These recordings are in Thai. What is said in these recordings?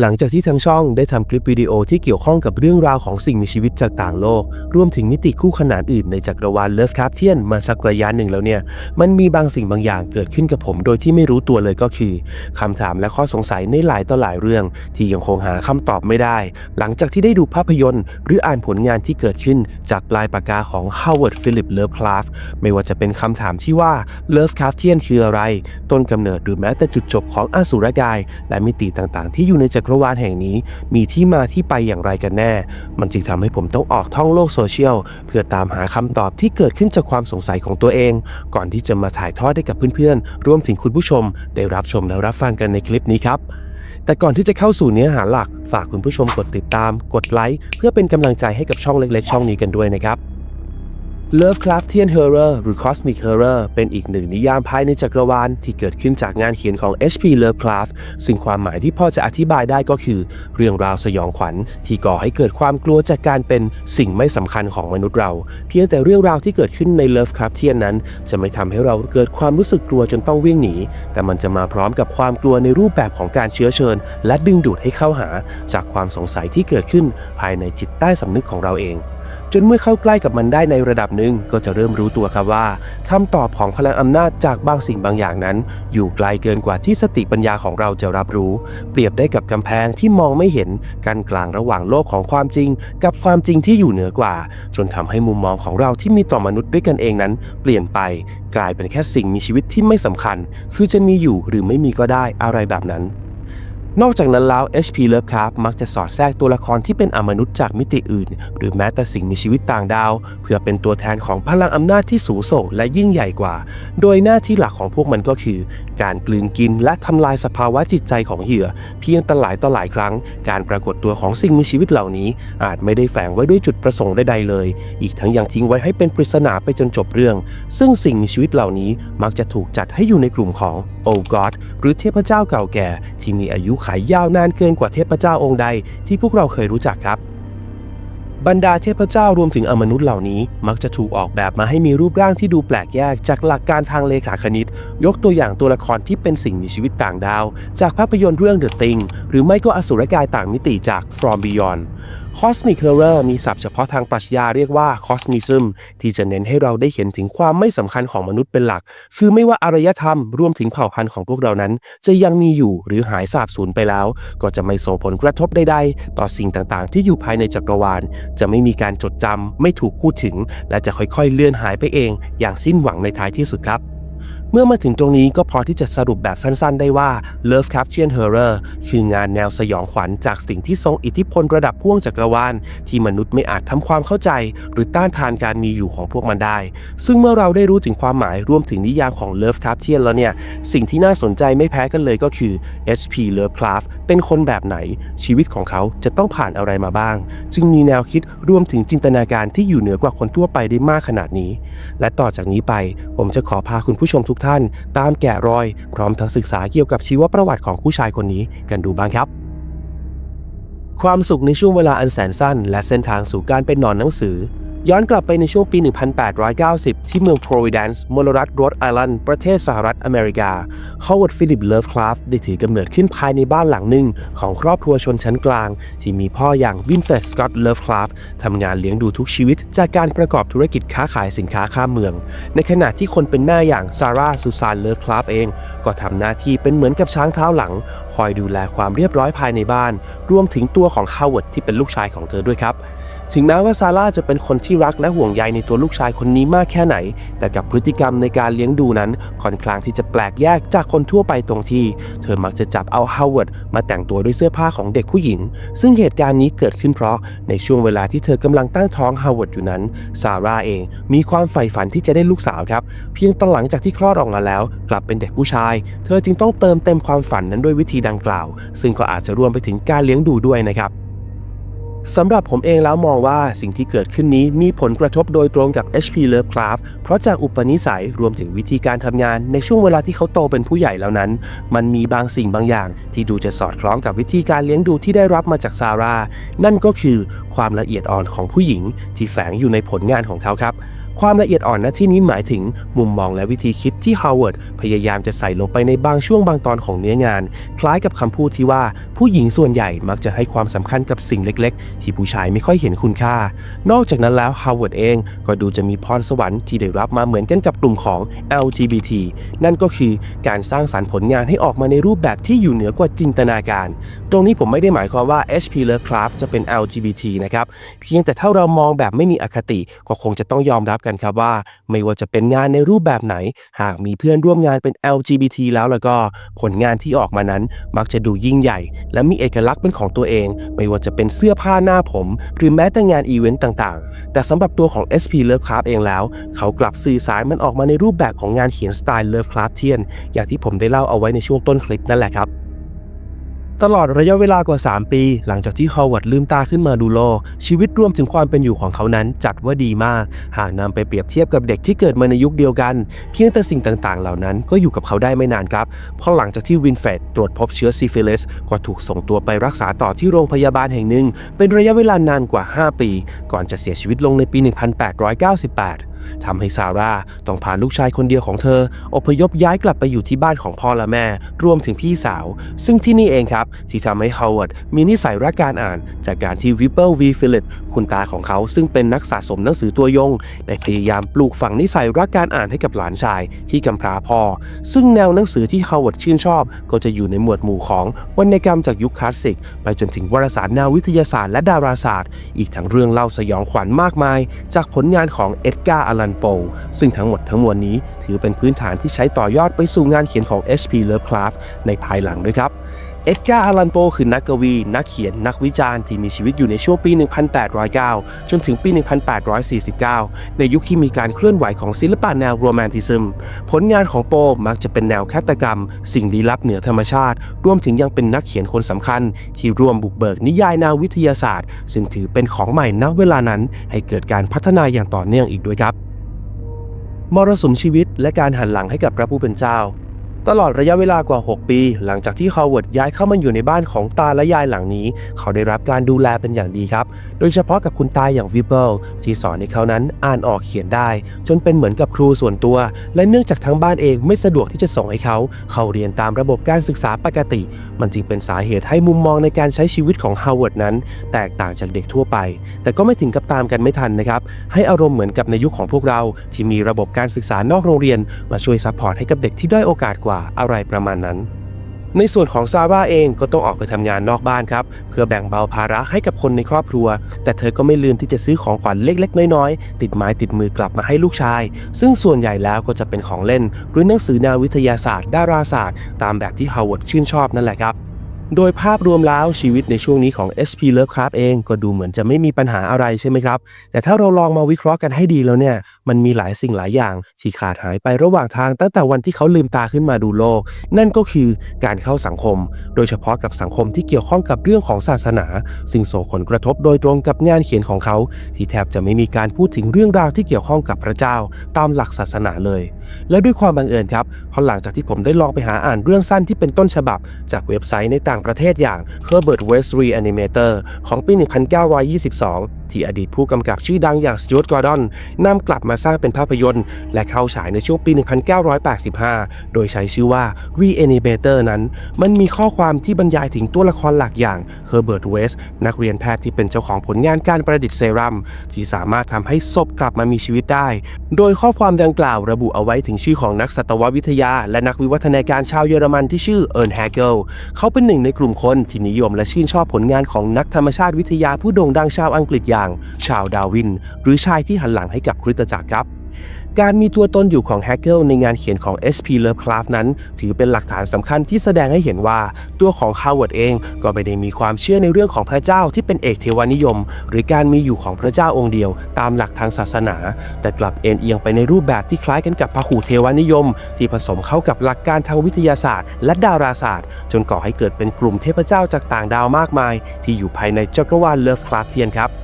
หลังจากที่ทางช่องได้ทำคลิปวิดีโอที่เกี่ยวข้องกับเรื่องราวของสิ่งมีชีวิตจากต่างโลก รวมถึงมิติคู่ขนานอื่นในจักรวาลเลิฟคราเทียนมาสักระยะหนึ่งแล้วเนี่ย มันมีบางสิ่งบางอย่างเกิดขึ้นกับผมโดยที่ไม่รู้ตัวเลยก็คือคำถามและข้อสงสัยในหลายต่อหลายเรื่อง ที่ยังคงหาคำตอบไม่ได้ หลังจากที่ได้ดูภาพยนตร์ หรืออ่านผลงานที่เกิดขึ้นจากปลายปากกาของ Howard Philip Lovecraft ไม่ว่าจะเป็นคำถามที่ว่า Lovecraftian คืออะไร ต้นกำเนิดหรือแม้แต่จุดจบของอสุรกาย และมิติต่างๆ ที่อยู่ในจักรวาลแห่งนี้มีที่มาที่ไปอย่างไรกันแน่ มันจึงทำให้ผมต้องออกท่องโลกโซเชียล เพื่อตามหาคำตอบที่เกิดขึ้นจากความสงสัยของตัวเอง ก่อนที่จะมาถ่ายทอดให้กับเพื่อนๆ รวมถึงคุณผู้ชม ได้รับชมและรับฟังกันในคลิปนี้ครับแต่ก่อนที่จะเข้าสู่เนื้อหาหลัก ฝากคุณผู้ชมกดติดตาม กดไลค์ เพื่อเป็นกำลังใจให้กับช่องเล็กๆ ช่องนี้กันด้วยนะครับ Lovecraftian Horror หรือ Cosmic Horror เป็นอีกหนึ่งนิยามภายในจักรวาลที่เกิดขึ้นจากงานเขียนของ H.P. Lovecraft ซึ่งความหมายที่พ่อจะอธิบายได้ก็คือ เรื่องราวสยองขวัญ ที่ก่อให้เกิดความกลัวจากการเป็นสิ่งไม่สำคัญของมนุษย์เรา เพียงแต่เรื่องราวที่เกิดขึ้นใน Lovecraftian นั้น จะไม่ทำให้เราเกิดความรู้สึกกลัวจนต้องวิ่งหนี แต่มันจะมาพร้อมกับความกลัวในรูปแบบของการเชื้อเชิญ และดึงดูดให้เข้าหา จากความสงสัยที่เกิดขึ้นภายในจิตใต้สำนึกของเราเอง จนเมื่อเข้าใกล้กับมันได้ในระดับหนึ่งก็จะเริ่มรู้ตัวครับว่าคำตอบของพลังอำนาจจากบางสิ่งบางอย่างนั้น อยู่ไกลเกินกว่าที่สติปัญญาของเราจะรับรู้ เปรียบได้กับกำแพงที่มองไม่เห็นกันกลางระหว่างโลกของความจริง กับความจริงที่อยู่เหนือกว่า จนทำให้มุมมองของเราที่มีต่อมนุษย์ด้วยกันเองนั้น เปลี่ยนไป กลายเป็นแค่สิ่งมีชีวิตที่ไม่สำคัญ คือจะมีอยู่หรือไม่มีก็ได้อะไรแบบนั้น นอกจากนั้นแล้ว H.P. Lovecraft มักจะสอดแทรกตัวละครที่เป็นอมนุษย์จากมิติอื่น หรือแม้แต่สิ่งมีชีวิตต่างดาว เพื่อเป็นตัวแทนของพลังอำนาจที่สูงส่งและยิ่งใหญ่กว่า โดยหน้าที่หลักของพวกมันก็คือ การกลืนกินและทำลายสภาวะจิตใจของเหยื่อ เพียงแต่หลายต่อหลายครั้ง การปรากฏตัวของสิ่งมีชีวิตเหล่านี้ อาจไม่ได้แฝงไว้ด้วยจุดประสงค์ใดๆเลย อีกทั้งยังทิ้งไว้ให้เป็นปริศนาไปจนจบเรื่อง ซึ่งสิ่งมีชีวิตเหล่านี้มักจะถูกจัดให้อยู่ในกลุ่มของ โอ God หรือเทพเจ้าเก่าแก่ ที่มีอายุขัยยาวนานเกินกว่าเทพเจ้าองค์ใดที่พวกเราเคยรู้จักครับ บรรดาเทพเจ้ารวมถึงอมนุษย์เหล่านี้ มักจะถูกออกแบบมาให้มีรูปร่างที่ดูแปลกแยกจากหลักการทางเลขาคณิต ยกตัวอย่างตัวละครที่เป็นสิ่งมีชีวิตต่างดาว จากภาพยนตร์เรื่อง The Thing หรือไม่ก็อสุรกายต่างมิติจาก From Beyond Cosmic Horror มีศัพท์เฉพาะทางปรัชญาเรียกว่า Cosmism ที่จะเน้นให้เราได้เห็นถึงความไม่สำคัญของมนุษย์เป็นหลัก คือไม่ว่าอารยธรรมรวมถึงเผ่าพันธุ์ของพวกเรานั้น จะยังมีอยู่หรือหายสาบสูญไปแล้ว ก็จะไม่ส่งผลกระทบใดๆ ต่อสิ่งต่างๆ ที่อยู่ภายในจักรวาล จะไม่มีการจดจำไม่ถูกพูดถึง และจะค่อยๆเลื่อนหายไปเอง อย่างสิ้นหวังในท้ายที่สุดครับ เมื่อมาถึงตรงนี้ก็พอที่จะสรุปแบบสั้นๆ ได้ว่า Lovecraftian Horror คืองานแนวสยองขวัญจากสิ่งที่ทรงอิทธิพลระดับพ่วงจักรวาลที่มนุษย์ไม่อาจทำความเข้าใจ หรือต้านทานการมีอยู่ของพวกมันได้ ซึ่งเมื่อเราได้รู้ถึงความหมายรวมถึงนิยามของ Lovecraftian แล้วเนี่ย สิ่งที่น่าสนใจไม่แพ้กันเลยก็คือ H.P. Lovecraft เป็นคนแบบไหน ชีวิตของเขาจะต้องผ่านอะไรมาบ้าง จึงมีแนวคิดรวมถึงจินตนาการที่อยู่เหนือกว่าคนทั่วไปได้มากขนาดนี้ และต่อจากนี้ไป ผมจะขอพาคุณผู้ชมทุกท่าน ตามแกะรอย พร้อมทั้งศึกษาเกี่ยวกับชีวประวัติของผู้ชายคนนี้กันดูบ้างครับ ความสุขในช่วงเวลาอันแสนสั้น และเส้นทางสู่การเป็นหนอนหนังสือ ย้อนกลับไปในช่วงปี 1890 ที่เมือง Providence มลรัฐโรดไอแลนด์ ประเทศสหรัฐอเมริกา Howard Philip Lovecraft ได้ถือกำเนิดขึ้นภายในบ้านหลังหนึ่งของครอบครัวชนชั้นกลาง ที่มีพ่ออย่าง Winfred Scott Lovecraft ทำงานเลี้ยงดูทุกชีวิต จากการประกอบธุรกิจค้าขายสินค้าข้ามเมือง ในขณะที่คนเป็นหน้าอย่างซาร่าซูซาน Lovecraft เอง ก็ทำหน้าที่เป็นเหมือนกับช้างเท้าหลัง คอยดูแลความเรียบร้อยภายในบ้าน รวมถึงตัวของ Howard ที่เป็นลูกชายของเธอด้วยครับ ถึงแม้ว่าซาร่าจะเป็นคนที่รักและห่วงใยในตัวลูกชายคนนี้มากแค่ไหน แต่กับพฤติกรรมในการเลี้ยงดูนั้นค่อนข้างที่จะแปลกแยกจากคนทั่วไปตรงที่ เธอมักจะจับเอาฮาวเวิร์ดมาแต่งตัวด้วยเสื้อผ้าของเด็กผู้หญิง ซึ่งเหตุการณ์นี้เกิดขึ้นเพราะในช่วงเวลาที่เธอกำลังตั้งท้องฮาวเวิร์ดอยู่นั้นซาร่าเองมีความใฝ่ฝันที่จะได้ลูกสาวครับ เพียงตอนหลังจากที่คลอดออกมาแล้ว กลับเป็นเด็กผู้ชาย เธอจึงต้องเติมเต็มความฝันนั้นด้วยวิธีดังกล่าว ซึ่งก็อาจจะรวมไปถึงการเลี้ยงดูด้วยนะครับ สำหรับผมเองแล้วมองว่าสิ่งที่เกิดขึ้นนี้มีผลกระทบโดยตรงกับ H.P. Lovecraft เพราะจากอุปนิสัยรวมถึงวิธีการทำงานในช่วงเวลาที่เขาโตเป็นผู้ใหญ่แล้วนั้น มันมีบางสิ่งบางอย่าง ที่ดูจะสอดคล้องกับวิธีการเลี้ยงดูที่ได้รับมาจากซาร่านั่นก็คือความละเอียดอ่อนของผู้หญิงที่แฝงอยู่ในผลงานของเขาครับ ความละเอียดอ่อนณที่นี้หมายถึงมุมมองและวิธีคิดที่ฮาวเวิร์ดพยายามจะใส่ลงไปในบางช่วงบางตอนของเนื้องาน คล้ายกับคำพูดที่ว่าผู้หญิงส่วนใหญ่มักจะให้ความสำคัญกับสิ่งเล็ก ๆ ที่ผู้ชายไม่ค่อยเห็นคุณค่า นอกจากนั้นแล้วฮาวเวิร์ดเองก็ดูจะมีพรสวรรค์ที่ได้รับมาเหมือนกันกับกลุ่มของ LGBT นั่นก็คือการสร้างสรรค์ผลงานให้ออกมาในรูปแบบที่อยู่เหนือกว่าจินตนาการ ตรงนี้ผมไม่ได้หมายความว่า HP Lovecraft จะเป็น LGBT นะครับ เพียงแต่ถ้าเรามองแบบไม่มีอคติก็คงจะต้องยอมรับกันครับว่า ไม่ว่าจะเป็นงานในรูปแบบไหน หากมีเพื่อนร่วมงานเป็น LGBT แล้วแล้วก็ผลงานที่ออกมานั้นมักจะดูยิ่งใหญ่ และมีเอกลักษณ์เป็นของตัวเอง ไม่ว่าจะเป็นเสื้อผ้าหน้าผม หรือแม้แต่งานอีเวนต์ต่างๆ แต่สำหรับตัวของ SP Lovecraft เองแล้ว เขากลับสื่อสารมันออกมาในรูปแบบของงานเขียนสไตล์ Lovecraftian อย่างที่ผมได้เล่าเอาไว้ในช่วงต้นคลิปนั่นแหละครับ ตลอดระยะเวลากว่า 3 ปี หลังจากที่ฮาวเวิร์ดลืมตาขึ้นมาดูโลก ชีวิตรวมถึงความเป็นอยู่ของเขานั้นจัดว่าดีมาก หากนำไปเปรียบเทียบกับเด็กที่เกิดมาในยุคเดียวกัน เพียงแต่สิ่งต่างๆ เหล่านั้นก็อยู่กับเขาได้ไม่นานครับ เพราะหลังจากที่วินเฟดตรวจพบเชื้อซิฟิลิสก็ถูกส่งตัวไปรักษาต่อที่โรงพยาบาลแห่งหนึ่ง เป็นระยะเวลานานกว่า 5 ปี ก่อนจะเสียชีวิตลงในปี 1898 ทำให้ซาร่าต้องพาลูกชายคนเดียวของเธอ อพยพย้ายกลับไปอยู่ที่บ้านของพ่อและแม่ รวมถึงพี่สาว ซึ่งที่นี่เองครับ ที่ทำให้ฮาวเวิร์ดมีนิสัยรักการอ่าน จากการที่วิปเปิลวีฟิลิปคุณตาของเขาซึ่งเป็นนักสะสมหนังสือตัวยงได้พยายามปลูกฝังนิสัยรักการอ่านให้กับหลานชาย ที่กำพร้าพ่อ ซึ่งแนวหนังสือที่ฮาวเวิร์ดชื่นชอบ ก็จะอยู่ในหมวดหมู่ของวรรณกรรมจากยุคคลาสสิก ไปจนถึงวารสารแนววิทยาศาสตร์และดาราศาสตร์ อีกทั้งเรื่องเล่าสยองขวัญมากมาย จากผลงานของเอ็ดการ์อลันโปซึ่งทั้งหมดทั้งมวลนี้ถือเป็นพื้นฐานที่ใช้ต่อยอดไปสู่งานเขียนของ H.P. Lovecraft ในภายหลังด้วยครับ เอ็ดการ์อารันโปคือนักกวี นักเขียน นักวิจารณ์ที่มีชีวิตอยู่ในช่วงปี 1809 จนถึงปี 1849 ในยุคที่มีการเคลื่อนไหวของศิลปะแนวโรแมนติซึม ผลงานของโปมักจะเป็นแนวฆาตกรรม สิ่งลี้ลับเหนือธรรมชาติ รวมถึงยังเป็นนักเขียนคนสำคัญ ที่ร่วมบุกเบิกนิยายแนววิทยาศาสตร์ ซึ่งถือเป็นของใหม่ณเวลานั้น ให้เกิดการพัฒนาอย่างต่อเนื่องอีกด้วยครับ มรสุมชีวิตและการหันหลังให้กับพระผู้เป็นเจ้า ตลอดระยะเวลากว่า 6 ปี หลังจากที่ฮาวเวิร์ดย้ายเข้ามาอยู่ในบ้านของตาและยายหลังนี้ เขาได้รับการดูแลเป็นอย่างดีครับ โดยเฉพาะกับคุณตาอย่างวิเบิลที่สอนให้เขานั้นอ่านออกเขียนได้ จนเป็นเหมือนกับครูส่วนตัว และเนื่องจากทั้งบ้านเองไม่สะดวกที่จะส่งให้เขา เขาเรียนตามระบบการศึกษาปกติ มันจึงเป็นสาเหตุให้มุมมองในการใช้ชีวิตของฮาวเวิร์ดนั้น แตกต่างจากเด็กทั่วไป แต่ก็ไม่ถึงกับตามกันไม่ทันนะครับให้อารมณ์เหมือนกับในยุคของพวกเรา ที่มีระบบการศึกษานอกโรงเรียน มาช่วยซัพพอร์ตให้กับเด็กที่ด้อยโอกาสกว่าอะไรประมาณนั้น ในส่วนของซาร่าเองก็ต้องออกไปทำงานนอกบ้านครับ เพื่อแบ่งเบาภาระให้กับคนในครอบครัว แต่เธอก็ไม่ลืมที่จะซื้อของขวัญเล็กๆ น้อยๆ ติดไม้ติดมือกลับมาให้ลูกชาย ซึ่งส่วนใหญ่แล้วก็จะเป็นของเล่น หรือหนังสือแนววิทยาศาสตร์ ดาราศาสตร์ ตามแบบที่ฮาวเวิร์ดชื่นชอบนั่นแหละครับ โดยภาพรวมแล้วชีวิตในช่วงนี้ของ SP Lovecraft เองก็ดูเหมือนจะไม่มีปัญหาอะไรใช่ไหมครับ แต่ถ้าเราลองมาวิเคราะห์กันให้ดีแล้วเนี่ย มันมีหลายสิ่งหลายอย่าง ที่ขาดหายไประหว่างทางตั้งแต่วันที่เขาลืมตาขึ้นมาดูโลก นั่นก็คือการเข้าสังคม โดยเฉพาะกับสังคมที่เกี่ยวข้องกับเรื่องของศาสนา ซึ่งส่งผลกระทบโดยตรงกับงานเขียนของเขา ที่แทบจะไม่มีการพูดถึงเรื่องราวที่เกี่ยวข้องกับพระเจ้า ตามหลักศาสนาเลยและด้วยความบังเอิญครับพอหลังจากที่ผมได้ลองไปหาอ่านเรื่องสั้นที่เป็นต้นฉบับ จากเว็บไซต์ในต่างประเทศอย่าง Herbert West Reanimator ของปี 1922 ที่อดีตผู้กำกับชื่อดังอย่างสจ u ว r t กอร์ดอนนำกลับมาสร้างเป็นภาพยนตร์ และเข้าฉายในช่วงปี 1985 โดยใช้ชื่อว่า Reanimator นั้น มันมีข้อความที่บรรยายถึงตัวละครหลักอย่าง Herbert West นักเรียนแพทย์ที่เป็นเจ้าของผลงานการประดิษฐ์เซรั่มที่สามารถทำให้ศพกลับมามีชีวิตได้ โดยข้อความดังกล่าวระบุเอาไว้ถึงชื่อของนักสัตววิทยา และนักวิวัฒนาการชาวเยอรมันที่ชื่อเอิร์นแฮเกลเขาเป็นหนึ่งในกลุ่มคนที่นิยมและชื่นชอบผลงานของนักธรรมชาติวิทยาผู้โด่งดังชาวอังกฤษอย่างชาวดาวิน หรือชายที่หันหลังให้กับคริสตจักรครับ การมีตัวตนอยู่ของแฮกเกิลในงานเขียนของ SP Lovecraft นั้น ถือเป็นหลักฐานสำคัญที่แสดงให้เห็นว่า ตัวของฮาวเวิร์ดเองก็ไม่ได้มีความเชื่อในเรื่องของพระเจ้าที่เป็นเอกเทวานิยม หรือการมีอยู่ของพระเจ้าองค์เดียว ตามหลักทางศาสนา แต่กลับเอ็นเอียงไปในรูปแบบที่คล้ายกันกับพหูเทวานิยม ที่ผสมเข้ากับหลักการทางวิทยาศาสตร์ และดาราศาสตร์ จนก่อให้เกิดเป็นกลุ่มเทพเจ้าจากต่างดาวมากมาย ที่อยู่ภายในจักรวาลเลิฟคลาสเทียนครับ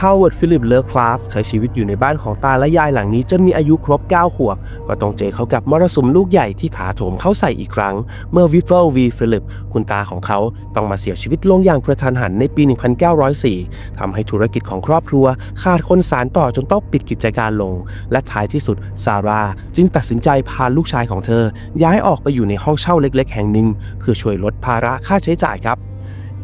ฮาวเวิร์ดฟิลิปเลอคลาฟใช้ชีวิตอยู่ในบ้านของตาและยายหลังนี้จนมีอายุครบ 9 ขวบ ก็ต้องเจอเขากับมรสุมลูกใหญ่ที่ถาโถมเข้าใส่อีกครั้ง เมื่อวิฟเฟลวีฟิลิปคุณตาของเขาต้องมาเสียชีวิตลงอย่างกระทันหันในปี 1904ทำให้ธุรกิจของครอบครัว ขาดคนสารต่อจนต้องปิดกิจการลง และท้ายที่สุดซาร่าจึงตัดสินใจพาลูกชายของเธอ ย้ายออกไปอยู่ในห้องเช่าเล็ก ๆ แห่งหนึ่งเพื่อช่วยลดภาระค่าใช้จ่ายครับ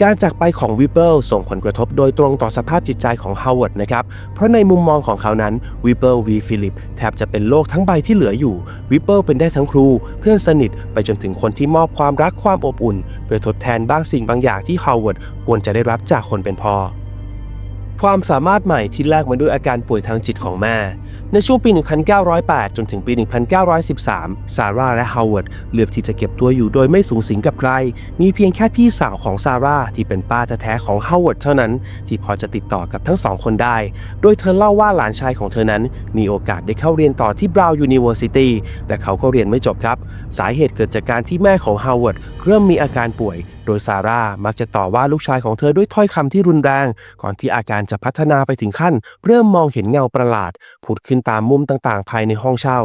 การจากไปของวิเปิลส่งผลกระทบโดยตรงต่อสภาพจิตใจของฮาวเวิร์ดนะครับ เพราะในมุมมองของเขานั้นวิเปิลวีฟิลิปแทบจะเป็นโลกทั้งใบที่เหลืออยู่วิเปิลเป็นได้ทั้งครู เพื่อนสนิทไปจนถึงคนที่มอบความรักความอบอุ่น เพื่อทดแทนบางสิ่งบางอย่างที่ฮาวเวิร์ดควรจะได้รับจากคนเป็นพ่อ ความสามารถใหม่ที่แลกมาด้วยอาการป่วยทางจิตของแม่ ในช่วงปี 1908 จนถึงปี 1913 ซาร่าและฮาวเวิร์ดเลือกที่จะเก็บตัวอยู่โดยไม่สูงสิงกับใคร มีเพียงแค่พี่สาวของซาร่าที่เป็นป้าแท้ๆของฮาวเวิร์ดเท่านั้น ที่พอจะติดต่อกับทั้งสองคนได้ โดยเธอเล่าว่าหลานชายของเธอนั้น มีโอกาสได้เข้าเรียนต่อที่บราวน์ยูนิเวอร์ซิตี้แต่เขาก็เรียนไม่จบครับ สาเหตุเกิดจากการที่แม่ของฮาวเวิร์ดเริ่มมีอาการป่วยโดยซาร่ามักจะต่อว่าลูกชายของเธอด้วยถ้อยคำที่รุนแรง ก่อนที่อาการจะพัฒนาไปถึงขั้น เริ่มมองเห็นเงาประหลาด ผุดขึ้นตามมุมต่างๆ ภายในห้องเช่า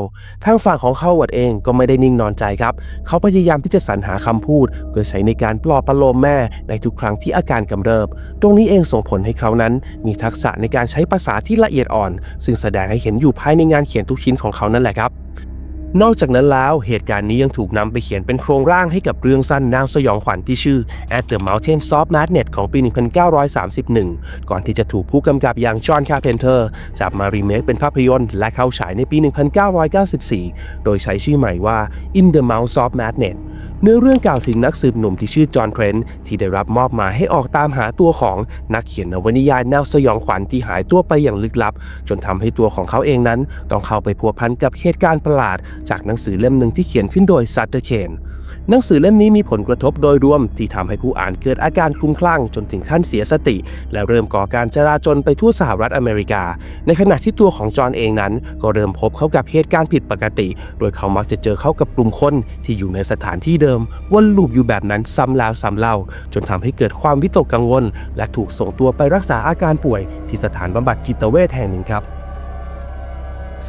ทางฝั่งของเขาวเวิร์ดเองก็ไม่ได้นิ่งนอนใจครับ เขาพยายามที่จะสรรหาคำพูด เพื่อใช้ในการปลอบประโลมแม่ในทุกครั้งที่อาการกำเริบ ตรงนี้เองส่งผลให้เขานั้น มีทักษะในการใช้ภาษาที่ละเอียดอ่อน ซึ่งแสดงให้เห็นอยู่ภายในงานเขียนทุกชิ้นของเขานั่นแหละครับ นอกจากนั้นแล้วเหตุการณ์นี้ยังถูกนำไปเขียนเป็นโครงร่างให้กับเรื่องสั้นแนวสยองขวัญที่ชื่อ At the Mountain Stop Madness ของปี 1931 ก่อนที่จะถูกผู้กำกับอย่างจอห์นคาเพนเทอร์จับมารีเมคเป็นภาพยนตร์และเข้าฉายในปี 1994 โดยใช้ชื่อใหม่ว่า In the Mouth of Madness เนื้อเรื่องกล่าวถึงนักสืบหนุ่มที่ชื่อจอห์นเทรนที่ได้รับมอบหมายให้ออกตามหาตัวของนักเขียนนวนิยายแนวสยองขวัญที่หายตัวไปอย่างลึกลับ จนทำให้ตัวของเขาเองนั้น ต้องเข้าไปพัวพันกับเหตุการณ์ประหลาด จากหนังสือเล่มหนึ่งที่เขียนขึ้นโดยซัตเตอร์เชน หนังสือเล่มนี้มีผลกระทบโดยรวมที่ทำให้ผู้อ่านเกิดอาการคลุ้มคลั่งจนถึงขั้นเสียสติ และเริ่มก่อการจราจนไปทั่วสหรัฐอเมริกา ในขณะที่ตัวของจอห์นเองนั้น ก็เริ่มพบเข้ากับเหตุการณ์ผิดปกติ โดยเขามักจะเจอเข้ากับกลุ่มคนที่อยู่ในสถานที่เดิมวนลูปอยู่แบบนั้นซ้ำแล้วซ้ำเล่า จนทำให้เกิดความวิตกกังวล และถูกส่งตัวไปรักษาอาการป่วย ที่สถานบำบัดจิตเวชแห่งหนึ่งครับ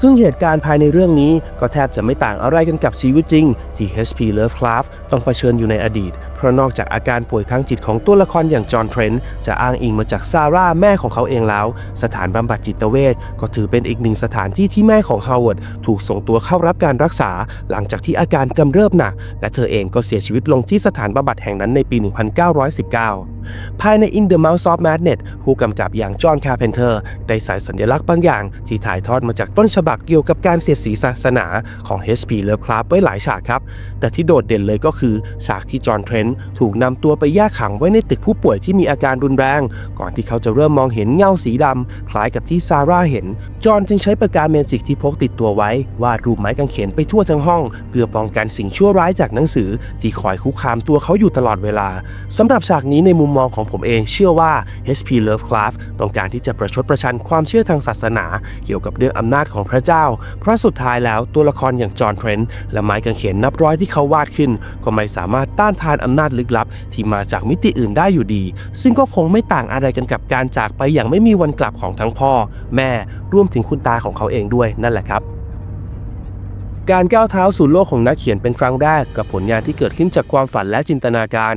ซึ่งเหตุการณ์ภายในเรื่องนี้ก็แทบจะไม่ต่างอะไรกันกับชีวิตจริง ที่ H.P. Lovecraft ต้องเผชิญอยู่ในอดีต เพราะนอกจากอาการป่วยทางจิตของตัวละครอย่างจอห์นเทรนต์จะอ้างอิงมาจากซาร่าแม่ของเขาเองแล้ว สถานบำบัดจิตเวชก็ถือเป็นอีกหนึ่งสถานที่ที่แม่ของฮาวเวิร์ดถูกส่งตัวเข้ารับการรักษา หลังจากที่อาการกำเริบหนัก และเธอเองก็เสียชีวิตลงที่สถานบำบัดแห่งนั้นในปี 1919 ภายใน In the Mouth of Madness ผู้กำกับอย่างจอห์นคาร์เพนเตอร์ได้ใส่สัญลักษณ์บางอย่าง ที่ถ่ายทอดมาจากต้นฉบับเกี่ยวกับการเสียดสีศาสนาของ H.P. Lovecraft ไว้หลายฉากครับ แต่ที่โดดเด่นเลยก็คือฉากที่จอห์นเทรนถูกนำตัวไปแยกขังไว้ในตึกผู้ป่วยที่มีอาการรุนแรง ก่อนที่เขาจะเริ่มมองเห็นเงาสีดำคล้ายกับที่ซาร่าเห็น จอห์นจึงใช้ปากกาเมจิกที่พกติดตัวไว้วาดรูปไม้กางเขนไปทั่วทั้งห้อง เพื่อป้องกันสิ่งชั่วร้ายจากหนังสือ ที่คอยคุกคามตัวเขาอยู่ตลอดเวลาสำหรับฉากนี้ในมุมมองของผมเองเชื่อว่า H.P. Lovecraft ต้องการที่จะประชดประชันความเชื่อทางศาสนา เกี่ยวกับเรื่องอำนาจของพระเจ้า เพราะสุดท้ายแล้วตัวละครอย่างจอห์นเทรนต์และไม้กางเขนนับร้อยที่เขาวาดขึ้น ก็ไม่สามารถต้านทานอำนาจลึกลับ ที่มาจากมิติอื่นได้อยู่ดี ซึ่งก็คงไม่ต่างอะไรกันกับการจากไปอย่างไม่มีวันกลับของทั้งพ่อ แม่รวมถึงคุณตาของเขาเองด้วยนั่นแหละครับ การก้าวเท้าสู่โลกของนักเขียนเป็นครั้งแรกกับผลงานที่เกิดขึ้นจากความฝันและจินตนาการ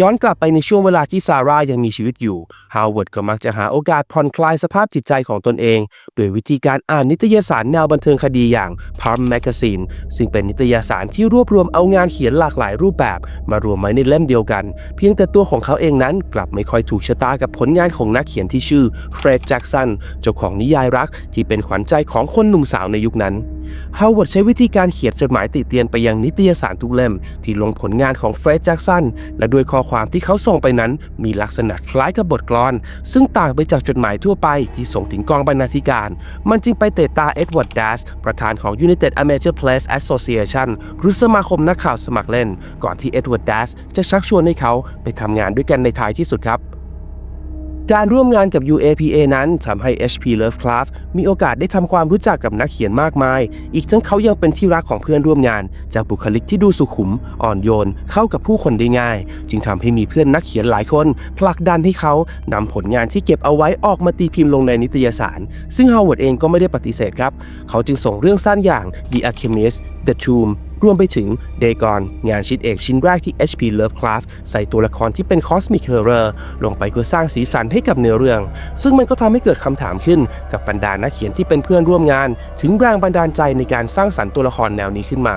ย้อนกลับไปในช่วงเวลาที่ซาร่ายังมีชีวิตอยู่ฮาวเวิร์ดก็มักจะหาโอกาสผ่อนคลายสภาพจิตใจของตนเอง โดยวิธีการอ่านนิตยสารแนวบันเทิงคดีอย่าง Palm Magazine ซึ่งเป็นนิตยสารที่รวบรวมเอางานเขียนหลากหลายรูปแบบ มารวมไว้ในเล่มเดียวกัน เพียงแต่ตัวของเขาเองนั้นกลับไม่ค่อยถูกชะตากับผลงานของนักเขียนที่ชื่อเฟรดแจ็กสันเจ้าของนิยายรักที่เป็นขวัญใจของคนหนุ่มสาวในยุคนั้นฮาวเวิร์ดใช้วิธีการเขียนจดหมายติเตียนไปยังนิตยสารทุกเล่ม ที่ลงผลงานของเฟรดแจ็กสันและด้วยข้อความที่เขาส่งไปนั้น มีลักษณะคล้ายกับบทกลอน ซึ่งต่างไปจากจดหมายทั่วไปที่ส่งถึงกองบรรณาธิการ มันจึงไปเตะตาเอ็ดเวิร์ดดัสประธานของ United Amateur Press Association หรือสมาคมนักข่าวสมัครเล่น ก่อนที่เอ็ดเวิร์ดดัสจะชักชวนให้เขาไปทำงานด้วยกันในท้ายที่สุดครับ การร่วมงานกับ UAPA นั้นทำให้ HP Lovecraft มีโอกาสได้ทำความรู้จักกับนักเขียนมากมาย อีกทั้งเขายังเป็นที่รักของเพื่อนร่วมงาน จากบุคลิกที่ดูสุขุม อ่อนโยน เข้ากับผู้คนได้ง่าย จึงทำให้มีเพื่อนนักเขียนหลายคน ผลักดันให้เขานำผลงานที่เก็บเอาไว้ออกมาตีพิมพ์ลงในนิตยสาร ซึ่งฮาวเวิร์ดเองก็ไม่ได้ปฏิเสธครับ เขาจึงส่งเรื่องสั้นอย่าง The Alchemist The Tomb รวมไปถึง Dagon งานชิ้นเอกชิ้นแรกที่ HP Lovecraft ใส่ตัวละครที่เป็น Cosmic Horror ลงไปเพื่อสร้างสีสันให้กับเนื้อเรื่อง ซึ่งมันก็ทำให้เกิดคำถามขึ้นกับบรรดานักเขียนที่เป็นเพื่อนร่วมงาน ถึงแรงบันดาลใจในการสร้างสรรค์ตัวละครแนวนี้ขึ้นมา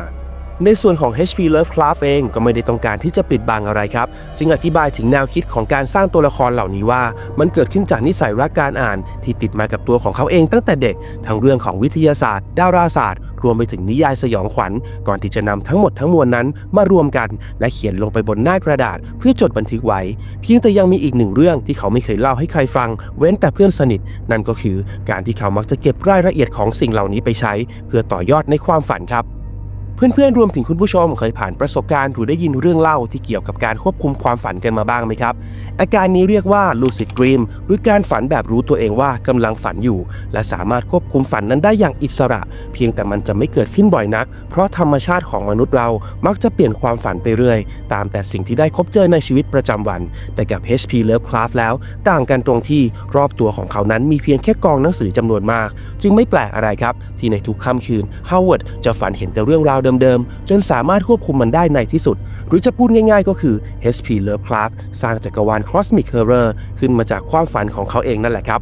ในส่วนของ HP Lovecraft เองก็ไม่ได้ต้องการที่จะปิดบังอะไรครับ จึงอธิบายถึงแนวคิดของการสร้างตัวละครเหล่านี้ว่า มันเกิดขึ้นจากนิสัยรักการอ่าน ที่ติดมากับตัวของเขาเองตั้งแต่เด็ก ทั้งเรื่องของวิทยาศาสตร์ ดาราศาสตร์ รวมไปถึงนิยายสยองขวัญ ก่อนที่จะนำทั้งหมดทั้งมวลนั้นมารวมกัน และเขียนลงไปบนหน้ากระดาษ เพื่อจดบันทึกไว้ เพียงแต่ยังมีอีกหนึ่งเรื่องที่เขาไม่เคยเล่าให้ใครฟัง เว้นแต่เพื่อนสนิท นั่นก็คือการที่เขามักจะเก็บรายละเอียดของสิ่งเหล่านี้ไปใช้ เพื่อต่อยอดในความฝันครับ เพื่อนๆรวมถึงคุณผู้ชมเคยผ่านประสบการณ์หรือได้ยินเรื่องเล่าที่เกี่ยวกับการควบคุมความฝันกันมาบ้างไหมครับ อาการนี้เรียกว่า lucid dream หรือการฝันแบบรู้ตัวเองว่ากำลังฝันอยู่ และสามารถควบคุมฝันนั้นได้อย่างอิสระ เพียงแต่มันจะไม่เกิดขึ้นบ่อยนัก เพราะธรรมชาติของมนุษย์เรามักจะเปลี่ยนความฝันไปเรื่อย ตามแต่สิ่งที่ได้พบเจอในชีวิตประจำวัน แต่กับ HP Lovecraft แล้ว ต่างกันตรงที่รอบตัวของเขานั้นมีเพียงแค่กองหนังสือจำนวนมาก จึงไม่แปลกอะไรครับที่ในทุกค่ำคืนฮาวเวิร์ดจะฝันเห็นแต่เรื่องราวเดิมๆ จนสามารถควบคุมมันได้ในที่สุด หรือจะพูดง่ายๆ ก็คือ HP Lovecraft สร้างจักรวาล Cosmic Horror ขึ้นมาจากความฝันของเขาเองนั่นแหละครับ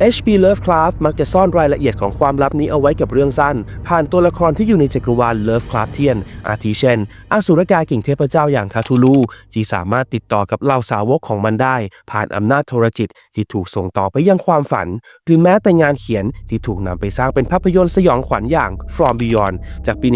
H.P. Lovecraft มักจะซ่อนรายละเอียดของความลับนี้เอาไว้กับเรื่องสั้น ผ่านตัวละครที่อยู่ในจักรวาล Lovecraftian อาทิเช่นอสุรกายกิ่งเทพเจ้าอย่างคาทูลูที่สามารถติดต่อกับเหล่าสาวกของมันได้ ผ่านอำนาจโทรจิตที่ถูกส่งต่อไปยังความฝัน หรือแม้แต่งานเขียนที่ถูกนำไปสร้างเป็นภาพยนตร์สยองขวัญอย่าง From Beyond จากปี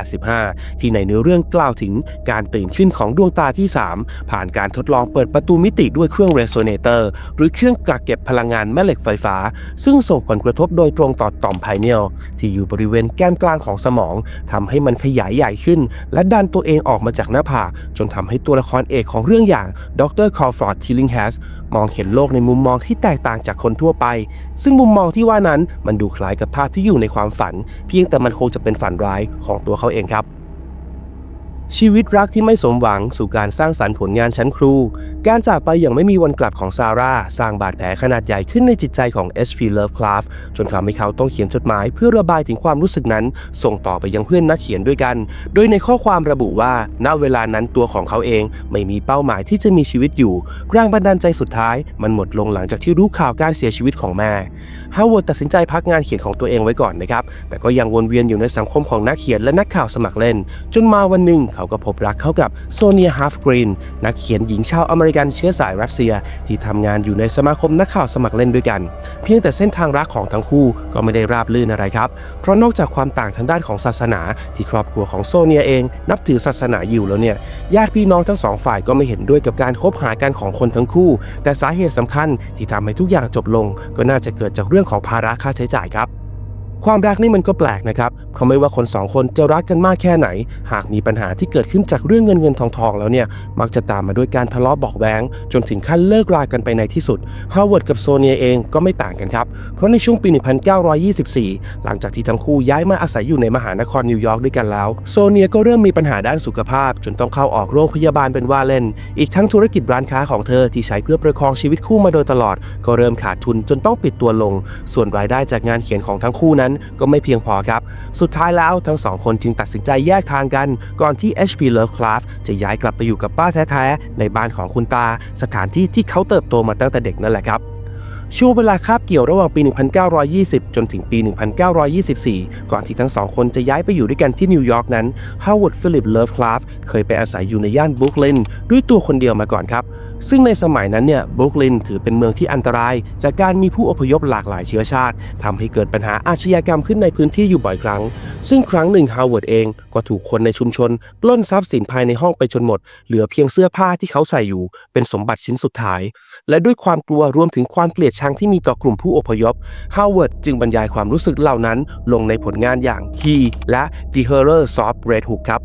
1985 ที่ในเนื้อเรื่องกล่าวถึงการตื่นขึ้นของดวงตาที่ 3 ผ่านการทดลองเปิดประตูมิติด้วยเครื่อง Resonator หรือเครื่องกักเก็บพลังงานแม่เหล็กไฟฟ้า ซึ่งส่งผลกระทบโดยตรงต่อต่อมไพเนียลที่อยู่บริเวณแกนกลางของสมองทำให้มันขยายใหญ่ขึ้น และดันตัวเองออกมาจากหน้าผากจนทำให้ตัวละครเอกของเรื่องอย่างดรคอร์ฟอร์ดทิลลิงแฮสมองเห็นโลกในมุมมองที่แตกต่างจากคนทั่วไป ซึ่งมุมมองที่ว่านั้นมันดูคล้ายกับภาพที่อยู่ในความฝัน เพียงแต่มันคงจะเป็นฝันร้ายของตัวเขาเองครับ ชีวิตรักที่ไม่สมหวังสู่การสร้างสรรค์ผลงานชั้นครู การจากไปอย่างไม่มีวันกลับของซาร่า สร้างบาดแผลขนาดใหญ่ขึ้นในจิตใจของ H.P. Lovecraft จนทำให้เขาต้องเขียนจดหมายเพื่อระบายถึงความรู้สึกนั้น ส่งต่อไปยังเพื่อนนักเขียนด้วยกัน โดยในข้อความระบุว่า ณ เวลานั้นตัวของเขาเองไม่มีเป้าหมายที่จะมีชีวิตอยู่แรงบันดาลใจสุดท้าย มันหมดลงหลังจากที่รู้ข่าวการเสียชีวิตของแม่ฮาวเวิร์ดตัดสินใจพักงานเขียนของตัวเองไว้ก่อนนะครับ แต่ก็ยังวนเวียนอยู่ในสังคมของนักเขียนและนักข่าวสมัครเล่น จนมาวันหนึ่งเขาก็พบรักเข้ากับโซเนียฮาฟกรีนนักเขียนหญิงชาวอเมริกันเชื้อสายรัสเซีย ที่ทำงานอยู่ในสมาคมนักข่าวสมัครเล่นด้วยกัน เพียงแต่เส้นทางรักของทั้งคู่ก็ไม่ได้ราบรื่นอะไรครับ เพราะนอกจากความต่างทางด้านของศาสนา ที่ครอบครัวของโซเนียเอง นับถือศาสนายิวแล้วเนี่ยญาติพี่น้องทั้งสองฝ่ายก็ไม่เห็นด้วยกับการคบหากันของคนทั้งคู่ แต่สาเหตุสำคัญที่ทำให้ทุกอย่างจบลง ก็น่าจะเกิดจากเรื่องของภาระค่าใช้จ่ายครับ ความรักนี่มันก็แปลกนะครับ เพราะไม่ว่าคนสองคนจะรักกันมากแค่ไหน หากมีปัญหาที่เกิดขึ้นจากเรื่องเงินเงินทองทองแล้วเนี่ย มักจะตามมาด้วยการทะเลาะบอกแว้งจนถึงขั้นเลิกรากันไปในที่สุด ฮาวเวิร์ดกับโซเนียเองก็ไม่ต่างกันครับ เพราะในช่วงปี 1924 หลังจากที่ทั้งคู่ย้ายมาอาศัยอยู่ในมหานครนิวยอร์กด้วยกันแล้ว โซเนียก็เริ่มมีปัญหาด้านสุขภาพ จนต้องเข้าออกโรงพยาบาลเป็นว่าเล่น อีกทั้งธุรกิจร้านค้าของเธอที่ใช้เพื่อประคองชีวิตคู่มาโดยตลอด ก็เริ่มขาดทุนจนต้องปิดตัวลง ส่วนรายได้จากงานเขียนของทั้งคู่นั้นก็ไม่เพียงพอครับ สุดท้ายแล้วทั้งสองคนจึงตัดสินใจแยกทางกัน ก่อนที่ H.P. Lovecraft จะย้ายกลับไปอยู่กับป้าแท้ๆ ในบ้านของคุณตา สถานที่ที่เขาเติบโตมาตั้งแต่เด็กนั่นแหละครับ ช่วงเวลาคาบเกี่ยวระหว่างปี 1920 จนถึงปี 1924 ก่อนที่ทั้งสองคนจะย้ายไปอยู่ด้วยกันที่นิวยอร์กนั้นฮาวเวิร์ดฟิลิปเลิฟคลาฟเคยไปอาศัยอยู่ในย่านบรุกลินด้วยตัวคนเดียวมาก่อนครับ ซึ่งในสมัยนั้นเนี่ยบรุกลินถือเป็นเมืองที่อันตราย จากการมีผู้อพยพหลากหลายเชื้อชาติทำให้เกิดปัญหาอาชญากรรมขึ้นในพื้นที่อยู่บ่อยครั้ง ซึ่งครั้งหนึ่งฮาวเวิร์ดเองก็ถูกคนในชุมชน ปล้นทรัพย์สินภายในห้องไปจนหมด เหลือเพียงเสื้อผ้าที่เขาใส่อยู่ เป็นสมบัติชิ้นสุดท้าย และด้วยความกลัวรวมถึงความเกลียดชังที่มีต่อกลุ่มผู้อพยพฮาวเวิร์ดจึงบรรยายความรู้สึกเหล่านั้นลงในผลงานอย่าง He และ The Horrors of Red Hook ครับ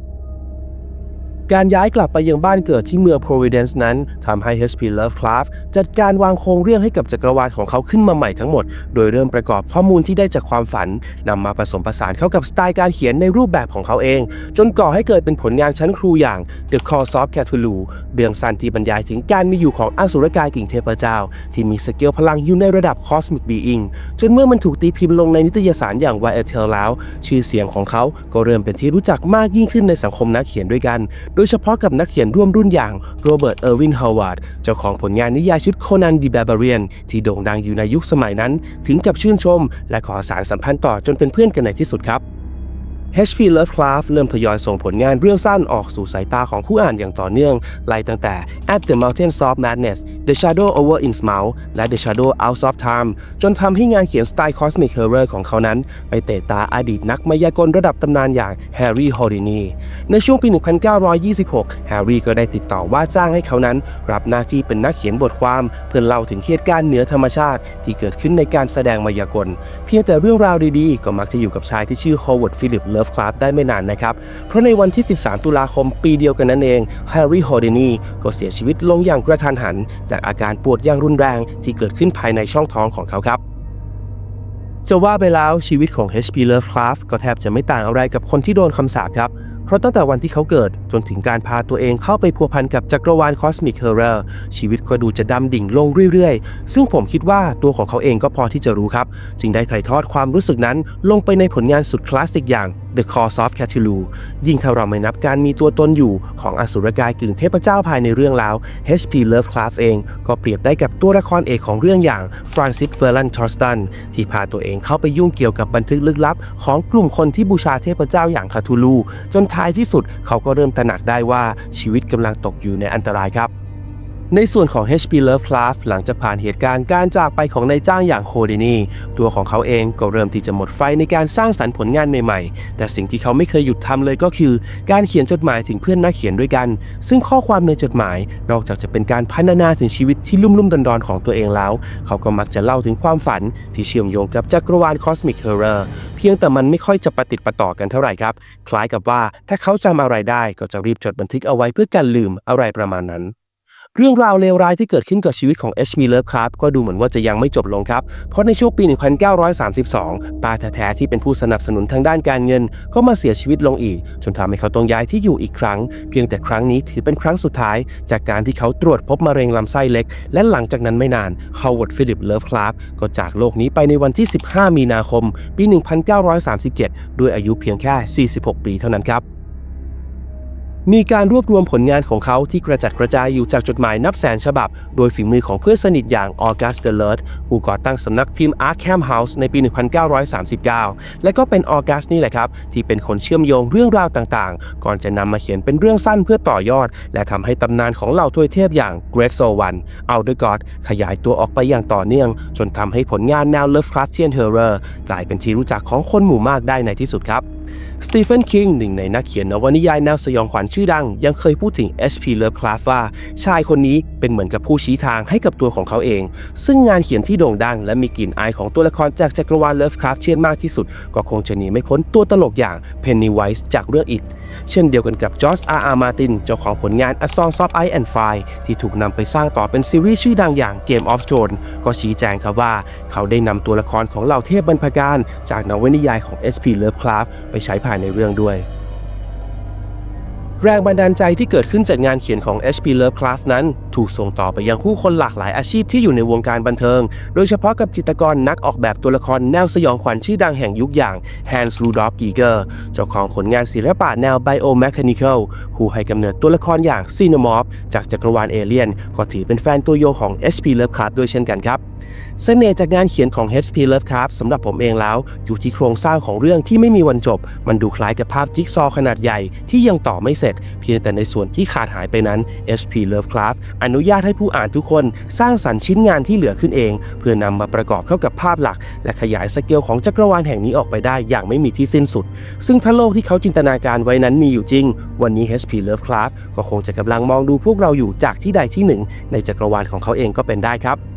การย้ายกลับไปยังบ้านเกิดที่เมือง Providence นั้นทำให้ H.P. Lovecraft จัดการวางโครงเรื่องให้กับจักรวาลของเขาขึ้นมาใหม่ทั้งหมด โดยเริ่มประกอบข้อมูลที่ได้จากความฝันนำมาผสมผสานเข้ากับสไตล์การเขียนในรูปแบบของเขาเอง จนก่อให้เกิดเป็นผลงานชั้นครูอย่าง The Call of Cthulhu เบื้องสั้นที่บรรยายถึงการมีอยู่ของอสุรกายกิ่งเทพเจ้า ที่มีสเกลพลังอยู่ในระดับ Cosmic Being จนเมื่อมันถูกตีพิมพ์ลงในนิตยสารอย่าง y a t e l แล้ว ชื่อเสียงของเขาก็เริ่มเป็นที่รู้จักมากยิ่งขึ้นในสังคมนักเขียนด้วยกัน โดยยเฉพาะกับนักเขียนร่วมรุ่นอย่างโรเบิร์ต เออร์วิน ฮาวาร์ดเจ้าของผลงานนิยายชุดโคนันดีแบ b าเรียน ที่โด่งดังอยู่ในยุคสมัยนั้น ถึงกับชื่นชม และขอสารสัมพันธ์ต่อจนเป็นเพื่อนกันในที่สุดครับ H.P. Lovecraft เริ่มทยอยส่งผลงานเรื่องสั้นออกสู่สายตาของผู้อ่านอย่างต่อเนื่องไล่ตั้งแต่ At the Mountains of Madness The Shadow over Innsmouth และ The Shadow Out of Time จนทำให้งานเขียนสไตล์ Cosmic Horror ของเขานั้น ไปเตะตาอดีตนักมายากลระดับตำนานอย่าง Harry Houdini ในช่วงปี 1926 Harry ก็ได้ติดต่อว่าจ้างให้เขานั้น รับหน้าที่เป็นนักเขียนบทความเพื่อเล่าถึงเหตุการณ์เหนือธรรมชาติ ที่เกิดขึ้นในการแสดงมายากล เพียงแต่เรื่องราวดีๆ ก็มักจะอยู่กับชายที่ชื่อ Love c l u b ได้ไม่นานนะครับ เพราะในวันที่ 13 ตุลาคมปีเดียวกันนั่นเอง Harry Houdini ก็เสียชีวิตลงอย่างกระทันหัน จากอาการปวดอย่างรุนแรงที่เกิดขึ้นภายในช่องท้องของเขาครับจะว่าไปแล้วชีวิตของ H.P. Lovecraft ก็แทบจะไม่ต่างอะไรกับคนที่โดนคำสาปครับ เพราะตั้งแต่วันที่เขาเกิดจนถึงการพาตัวเองเข้าไปพัวพันกับจักรวาล Cosmic Horror ชีวิตก็ดูจะดำดิ่งลงเรื่อยๆ ซึ่งผมคิดว่าตัวของเขาเองก็พอที่จะรู้ครับ จึงได้ถ่ายทอดความรู้สึกนั้นลงไปในผลงานสุดคลาสสิกอย่าง The Call of Cthulhu ยิ่งถ้าเราไม่นับการมีตัวตนอยู่ของอสุรกายกึ่งเทพเจ้าภายในเรื่องแล้ว H.P. Lovecraft เองก็เปรียบได้กับตัวละครเอกของเรื่องอย่าง Francis Ferland t o r s t o n ที่พาตัวเองเข้าไปยุ่งเกี่ยวกับบันทึกลึกลับ ของกลุ่มคนที่บูชาเทพเจ้าอย่างคาทูลูจนท้ายที่สุดเขาก็เริ่มตระหนักได้ว่าชีวิตกำลังตกอยู่ในอันตรายครับ ในส่วนของ H.P. Lovecraft หลังจากผ่านเหตุการณ์การจากไปของนายจ้างอย่างโคดินีตัวของเขาเองก็เริ่มที่จะหมดไฟในการสร้างสรรค์ผลงานใหม่ๆ แต่สิ่งที่เขาไม่เคยหยุดทำเลยก็คือ การเขียนจดหมายถึงเพื่อนนักเขียนด้วยกัน ซึ่งข้อความในจดหมาย นอกจากจะเป็นการพรรณนาถึงชีวิตที่ลุ่มลุ่มดอนๆของตัวเองแล้ว เขาก็มักจะเล่าถึงความฝันที่เชื่อมโยงกับจักรวาล Cosmic Horror เพียงแต่มันไม่ค่อยจะประติดประต่อกันเท่าไหร่ครับ คล้ายกับว่าถ้าเขาจำอะไรได้ก็จะรีบจดบันทึกเอาไว้เพื่อการลืมอะไรประมาณนั้น เรื่องราวเลวร้ายที่เกิดขึ้นกับชีวิตของ H.P. Lovecraft ก็ดูเหมือนว่าจะยังไม่จบลงครับ เพราะในช่วงปี 1932 ป้าแท้ๆที่เป็นผู้สนับสนุนทางด้านการเงิน ก็มาเสียชีวิตลงอีก จนทำให้เขาต้องย้ายที่อยู่อีกครั้ง เพียงแต่ครั้งนี้ถือเป็นครั้งสุดท้าย จากการที่เขาตรวจพบมะเร็งลำไส้เล็ก และหลังจากนั้นไม่นาน Howard Philip Lovecraft ก็จากโลกนี้ไปในวันที่ 15 มีนาคม ปี 1937 ด้วยอายุเพียงแค่ 46 ปีเท่านั้นครับ มีการรวบรวมผลงานของเขาที่กระจัดกระจายอยู่จากจดหมายนับแสนฉบับ โดยฝีมือของเพื่อนสนิทอย่างออกัสเดเลร์ดผู้ก่อตั้งสำนักพิมพ์ Arkham House ในปี 1939 และก็เป็นออกัสนี่แหละครับ ที่เป็นคนเชื่อมโยงเรื่องราวต่างๆ ก่อนจะนำมาเขียนเป็นเรื่องสั้นเพื่อต่อยอด และทำให้ตำนานของเหล่าทวยเทพอย่าง Great Soul One Elder God ขยายตัวออกไปอย่างต่อเนื่อง จนทำให้ผลงานแนว Lovecraftian Horror กลายเป็นที่รู้จักของคนหมู่มากได้ในที่สุดครับสตีเฟนคิงหนึ่งในนักเขียนนวนิยายแนวสยองขวัญชื่อดัง ยังเคยพูดถึง H.P. Lovecraft ว่าชายคนนี้เป็นเหมือนกับผู้ชี้ทางให้กับตัวของเขาเอง ซึ่งงานเขียนที่โด่งดัง และมีกลิ่นอายของตัวละครจากจักรวาล Lovecraft เช่นมากที่สุด ก็คงจะหนีไม่พ้นตัวตลกอย่าง Pennywise จากเรื่อง It เช่นเดียวกันกับจอร์จอาร์อาร์มาตินเจ้าของผลงาน A Song of Ice and Fire ที่ถูกนำไปสร้างต่อเป็นซีรีส์ชื่อดังอย่าง Game of Thrones ก็ชี้แจงครับว่า เขาได้นำตัวละครของเหล่าเทพบรรพการจากนวนิยายของ H.P. Lovecraft ไปใช้ภายในเรื่องด้วย แรงบันดาลใจที่เกิดขึ้นจากงานเขียนของ H.P. Lovecraft นั้น ถูกส่งต่อไปยังผู้คนหลากหลายอาชีพที่อยู่ในวงการบันเทิง โดยเฉพาะกับจิตรกรนักออกแบบตัวละครแนวสยองขวัญชื่อดังแห่งยุคอย่าง Hans Rudolf Giger เจ้าของผลงานศิลปะแนว Biomechanical ผู้ให้กำเนิดตัวละครอย่าง Xenomorph จากจักรวาลเอเลียนก็ถือเป็นแฟนตัวยงของ H.P. Lovecraft ด้วยเช่นกันครับเสน่ห์จากงานเขียนของ H.P. Lovecraft สำหรับผมเองแล้ว อยู่ที่โครงสร้างของเรื่องที่ไม่มีวันจบ มันดูคล้ายกับภาพจิ๊กซอว์ขนาดใหญ่ที่ยังต่อไม่เสร็จ เพียงแต่ในส่วนที่ขาดหายไปนั้น H.P. Lovecraft อนุญาตให้ผู้อ่านทุกคนสร้างสรรค์ชิ้นงานที่เหลือขึ้นเอง เพื่อนำมาประกอบเข้ากับภาพหลัก และขยายสเกลของจักรวาลแห่งนี้ออกไปได้อย่างไม่มีที่สิ้นสุด ซึ่งถ้าโลกที่เขาจินตนาการไว้นั้นมีอยู่จริง วันนี้ H.P. Lovecraft ก็คงจะกำลังมองดูพวกเราอยู่จากที่ใดที่หนึ่ง ในจักรวาลของเขาเองก็เป็นได้ครับ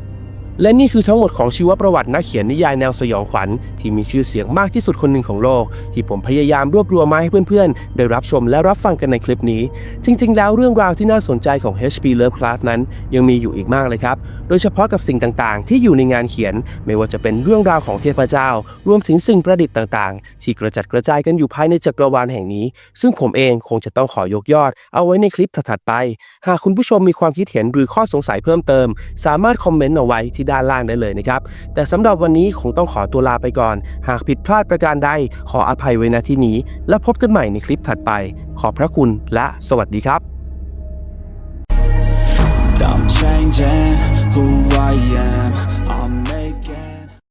และนี่คือทั้งหมดของชีวประวัตินักเขียนนิยายแนวสยองขวัญ ที่มีชื่อเสียงมากที่สุดคนหนึ่งของโลก ที่ผมพยายามรวบรวมมาให้เพื่อนๆ ได้รับชมและรับฟังกันในคลิปนี้ จริงๆ แล้วเรื่องราวที่น่าสนใจของ H.P. Lovecraft นั้น ยังมีอยู่อีกมากเลยครับ โดยเฉพาะกับสิ่งต่างๆ ที่อยู่ในงานเขียน ไม่ว่าจะเป็นเรื่องราวของเทพเจ้า รวมถึงสิ่งประดิษฐ์ต่างๆ ที่กระจัดกระจายกันอยู่ภายในจักรวาลแห่งนี้ ซึ่งผมเองคงจะต้องขอยกยอด เอาไว้ในคลิปถัดๆไป หากคุณผู้ชมมีความคิดเห็นหรือข้อสงสัยเพิ่มเติม สามารถคอมเมนต์เอาไว้ที่ด้านล่างได้เลยนะครับ แต่สำหรับวันนี้คงต้องขอตัวลาไปก่อน หากผิดพลาดประการใดขออภัยไว้ณที่นี้ และพบกันใหม่ในคลิปถัดไป ขอบพระคุณและสวัสดีครับ I'm changing who I am